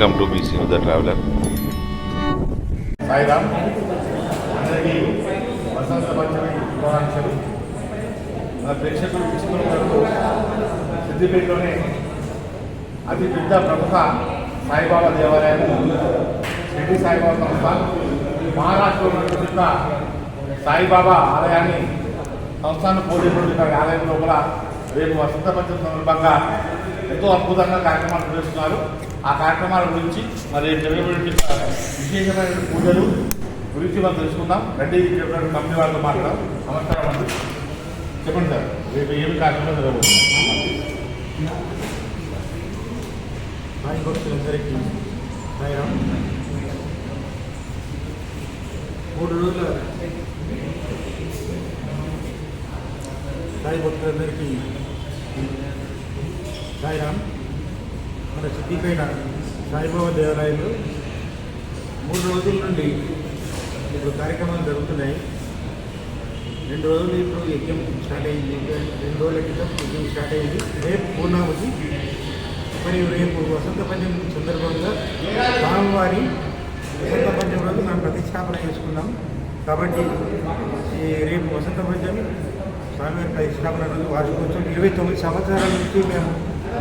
Welcome to BC the traveller. Sai Ram అందరికీ వసంత పంచమి శుభాకాంక్షలు. మన ప్రేక్షకులు తీసుకున్న సిద్దిపేటలోనే అతి పెద్ద ప్రముఖ సాయిబాబా దేవాలయం షిర్డి సాయిబాబా సంస్థ మహారాష్ట్రలో పెద్ద సాయిబాబా ఆలయాన్ని సంస్థానం పోటీపడుతున్న ఆలయం లోపల రేపు వసంత పంచమి సందర్భంగా ఎంతో అద్భుతంగా కార్యక్రమాలు నిర్వహిస్తున్నారు. ఆ కార్యక్రమాల గురించి మరి జరగబడి విశేషమైన పూజలు గురించి మనం తెలుసుకుందాం. రెడ్డి ఇక్కడ కంపెనీ వాళ్ళతో మాట్లాడదాం. నమస్కారం అండి. చెప్పండి సార్. రేపు ఏమి కార్యక్రమం జరగబోతుంది? భక్తులందరికీ మూడు రోజుల సాయి భక్తులందరికీ సాయిరామ్ మన సిద్దిపేట సాయిబాబా దేవాలయంలో మూడు రోజుల నుండి ఇప్పుడు కార్యక్రమాలు జరుగుతున్నాయి. రెండు రోజులు ఇప్పుడు యజ్ఞం స్టార్ట్ అయింది. రెండు రోజుల క్రితం యజ్ఞం స్టార్ట్ అయింది. రేపు పూర్ణావతి మరియు రేపు వసంత పంచమి సందర్భంగా స్వామివారి వసంత పంచమి రోజు మనం ప్రతిష్టాపన చేసుకున్నాం. కాబట్టి ఈ రేపు వసంత పంచమి స్వామివారి ప్రతిష్టాపన రోజు వార్షికోత్సవం ఇరవై తొమ్మిది సంవత్సరాల నుంచి మేము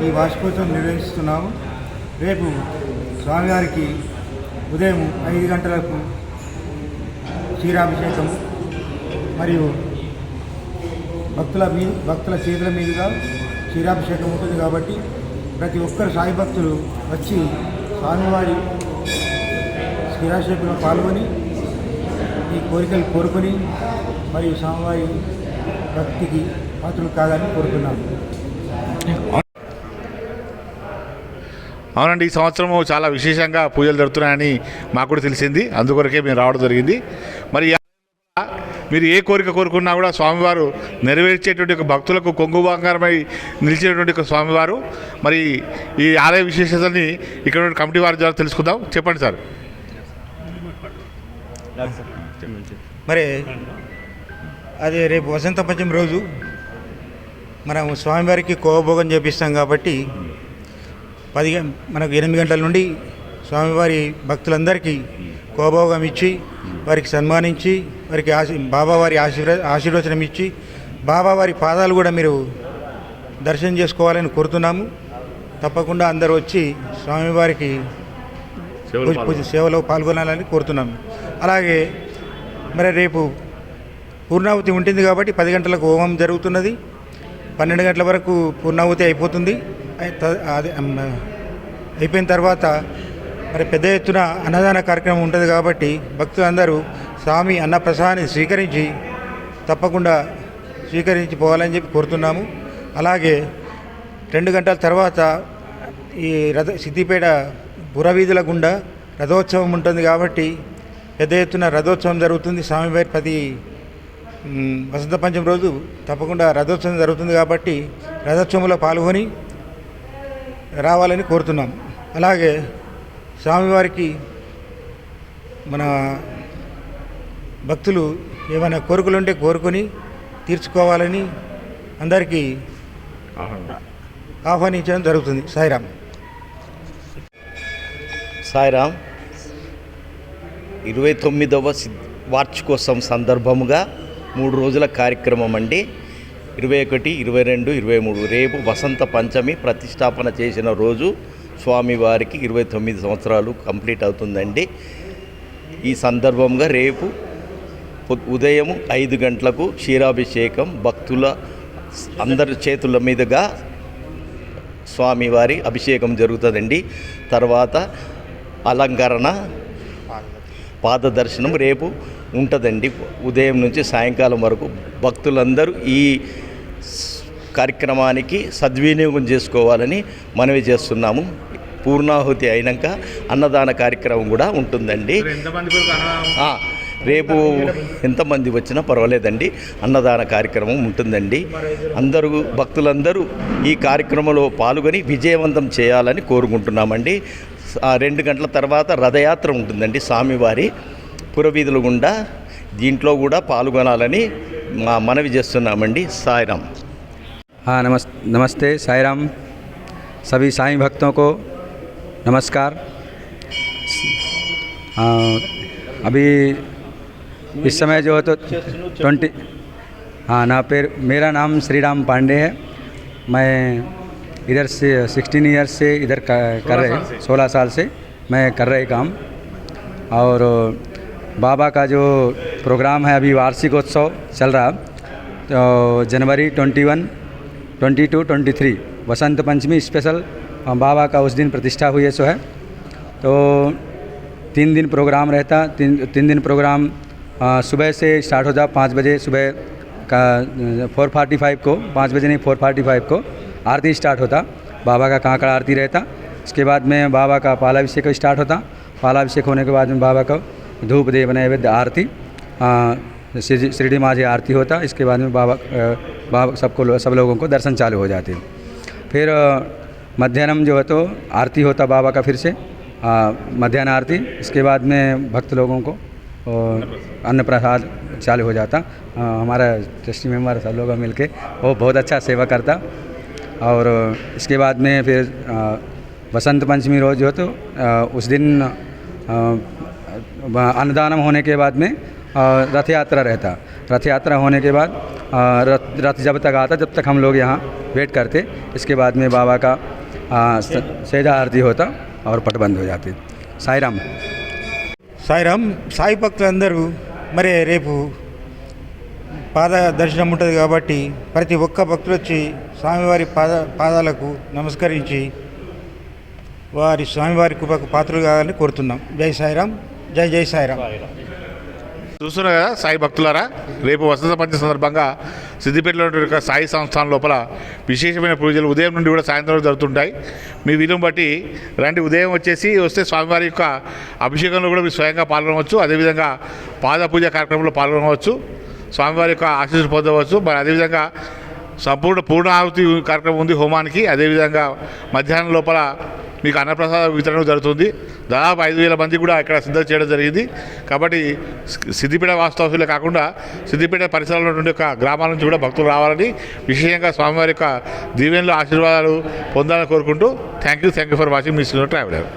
ఈ వార్షికోత్సవం నిర్వహిస్తున్నాము. రేపు స్వామివారికి ఉదయం ఐదు గంటలకు క్షీరాభిషేకం మరియు భక్తుల మీ భక్తుల చేతుల మీదుగా క్షీరాభిషేకం ఉంటుంది కాబట్టి ప్రతి ఒక్కరు సాయి భక్తులు వచ్చి స్వామివారి క్షీరాభిషేకంలో పాల్గొని ఈ కోరికలు కోరుకొని మరియు స్వామివారి భక్తికి పాత్రలు కాదని కోరుతున్నాము. అవునండి ఈ సంవత్సరము చాలా విశేషంగా పూజలు జరుగుతున్నాయని మాకు కూడా తెలిసింది. అందుకొరకే మేము రావడం జరిగింది. మరి మీరు ఏ కోరిక కోరుకున్నా కూడా స్వామివారు నెరవేర్చేటువంటి ఒక భక్తులకు కొంగు బంగారమై నిలిచేటువంటి ఒక స్వామివారు. మరి ఈ ఆలయ విశేషతని ఇక్కడ కమిటీ వారి ద్వారా తెలుసుకుందాం. చెప్పండి సార్. మరి అది రేపు వసంత పంచమి రోజు మనం స్వామివారికి కోవభోగం చేపిస్తాం కాబట్టి పది మనకు ఎనిమిది గంటల నుండి స్వామివారి భక్తులందరికీ కోభోగం ఇచ్చి వారికి సన్మానించి వారికి ఆశీ బాబావారి ఆశీర్వ ఆశీర్వచనం ఇచ్చి బాబావారి పాదాలు కూడా మీరు దర్శనం చేసుకోవాలని కోరుతున్నాము. తప్పకుండా అందరూ వచ్చి స్వామివారికి పూజ సేవలో పాల్గొనాలని కోరుతున్నాము. అలాగే మరి రేపు పూర్ణాహుతి ఉంటుంది కాబట్టి పది గంటలకు హోమం జరుగుతున్నది. పన్నెండు గంటల వరకు పూర్ణాహుతి అయిపోతుంది. అయిపోయిన తర్వాత మరి పెద్ద ఎత్తున అన్నదాన కార్యక్రమం ఉంటుంది కాబట్టి భక్తులందరూ స్వామి అన్న ప్రసాదాన్ని స్వీకరించి తప్పకుండా స్వీకరించి పోవాలని చెప్పి కోరుతున్నాము. అలాగే రెండు గంటల తర్వాత ఈ రథ సిద్దిపేట పురవీధుల గుండా రథోత్సవం ఉంటుంది కాబట్టి పెద్ద ఎత్తున రథోత్సవం జరుగుతుంది. స్వామివారి ప్రతి వసంత పంచమి రోజు తప్పకుండా రథోత్సవం జరుగుతుంది కాబట్టి రథోత్సవంలో పాల్గొని రావాలని కోరుతున్నాం. అలాగే స్వామివారికి మన భక్తులు ఏమైనా కోరికలుంటే కోరుకొని తీర్చుకోవాలని అందరికీ ఆహ్వానించడం జరుగుతుంది. సాయిరామ్. సాయిరామ్ ఇరవై తొమ్మిదవ వార్షికోత్సవం సందర్భముగా మూడు రోజుల కార్యక్రమం అండి. ఇరవై ఒకటి ఇరవై రెండు ఇరవై మూడు రేపు వసంత పంచమి ప్రతిష్టాపన చేసిన రోజు స్వామివారికి ఇరవై తొమ్మిది సంవత్సరాలు కంప్లీట్ అవుతుందండి. ఈ సందర్భంగా రేపు ఉదయం ఐదు గంటలకు క్షీరాభిషేకం భక్తుల అందరి చేతుల మీదుగా స్వామివారి అభిషేకం జరుగుతుందండి. తర్వాత అలంకరణ పాదదర్శనం రేపు ఉంటుందండి. ఉదయం నుంచి సాయంకాలం వరకు భక్తులందరూ ఈ కార్యక్రమానికి సద్వినియోగం చేసుకోవాలని మనవి చేస్తున్నాము. పూర్ణాహుతి అయినాక అన్నదాన కార్యక్రమం కూడా ఉంటుందండి. రేపు ఎంతమంది వచ్చినా పర్వాలేదండి. అన్నదాన కార్యక్రమం ఉంటుందండి. అందరూ భక్తులందరూ ఈ కార్యక్రమంలో పాల్గొని విజయవంతం చేయాలని కోరుకుంటున్నామండి. ఆ రెండు గంటల తర్వాత రథయాత్ర ఉంటుందండి స్వామివారి పురవీధుల గుండా. దీంట్లో కూడా పాల్గొనాలని మా మనవి చేస్తున్నామండి సాయిరామ్ हाँ नमस नमस्ते साई राम सभी साईं भक्तों को नमस्कार अभी इस समय जो है तो ट्वेंटी हाँ ना पेर मेरा नाम श्री राम पांडे है मैं इधर से सिक्सटीन ईयर्स से इधर कर कर रहे सोलह साल से मैं कर रहे काम और बाबा का जो प्रोग्राम है, अभी वार्षिकोत्सव चल रहा। तो जनवरी twenty one, twenty two, twenty three, Vasant Panchami special बाबा का उस दिन प्रतिष्ठा हुई है, सो है। तो तीन दिन प्रोग्राम रहता, तीन तीन दिन प्रोग्राम सुबह से स्टार्ट होता, पाँच बजे सुबह का फोर फार्टी फाइव को, पाँच बजे नहीं, फोर फार्टी फाइव को आरती स्टार्ट होता। बाबा का कांकड़ा आरती रहता। इसके बाद में बाबा का पालाभिषेक स्टार्ट होता। पालाभिषेक होने के बाद में बाबा का धूप देव नैवेद्य आरती। अ, श्री शिरडी माझी आरती होता इसके बाद में बाबा बाबा सबको सब लोगों को दर्शन चालू हो जाते। फिर मध्याह्नम जो है तो आरती होता बाबा का फिर से मध्यान्ह आरती इसके बाद में भक्त लोगों को अन्न प्रसाद चालू हो जाता। हमारा ट्रस्टी मेंबर सब लोग मिल के वो बहुत अच्छा सेवा करता। और इसके बाद में फिर बसंत पंचमी रोज जो है तो उस दिन अन्नदानम होने के बाद में अ, रथ यात्रा रहता रथ यात्रा होने के बाद अ, रथ रथ जब तक आता जब तक हम लोग यहाँ वेट करते इसके बाद में बाबा का अ, स- सेजा आरती होता और पट बंद हो जाती साई राम సాయిరామ్ సాయి భక్తులందరూ మరి రేపు పాద దర్శనం ఉంటుంది కాబట్టి ప్రతి ఒక్క భక్తులు వచ్చి స్వామివారి పాద పాదాలకు నమస్కరించి వారి స్వామివారి కృపకు పాత్రలు కావాలని కోరుతున్నాం జై సాయిరామ్ జై జై సాయిరామ్. చూస్తున్నారు కదా సాయి భక్తులారా? రేపు వసంత పంచమి సందర్భంగా సిద్దిపేటలో సాయి సంస్థానం లోపల విశేషమైన పూజలు ఉదయం నుండి కూడా సాయంత్రం వరకు జరుగుతుంటాయి. మీ వీలుని బట్టి రండి ఉదయం వచ్చేసి వస్తే స్వామివారి యొక్క అభిషేకంలో కూడా మీరు స్వయంగా పాల్గొనవచ్చు. అదేవిధంగా పాద పూజ కార్యక్రమంలో పాల్గొనవచ్చు. స్వామివారి యొక్క ఆశీస్సులు పొందవచ్చు. మరి అదేవిధంగా సంపూర్ణ పూర్ణ ఆహుతి కార్యక్రమం ఉంది హోమానికి. అదేవిధంగా మధ్యాహ్నం లోపల మీకు అన్నప్రసాద వితరణ జరుగుతుంది. దాదాపు ఐదు వేల మంది కూడా ఇక్కడ సిద్ధం చేయడం జరిగింది. కాబట్టి సిద్ధిపేట సిద్దిపేట కాకుండా సిద్దిపేట పరిసరాల్లో నుండి యొక్క గ్రామాల నుంచి కూడా భక్తులు రావాలని విశేషంగా స్వామివారి యొక్క దీవెనలో ఆశీర్వాదాలు పొందాలని కోరుకుంటూ thank you thank you for watching me traveller.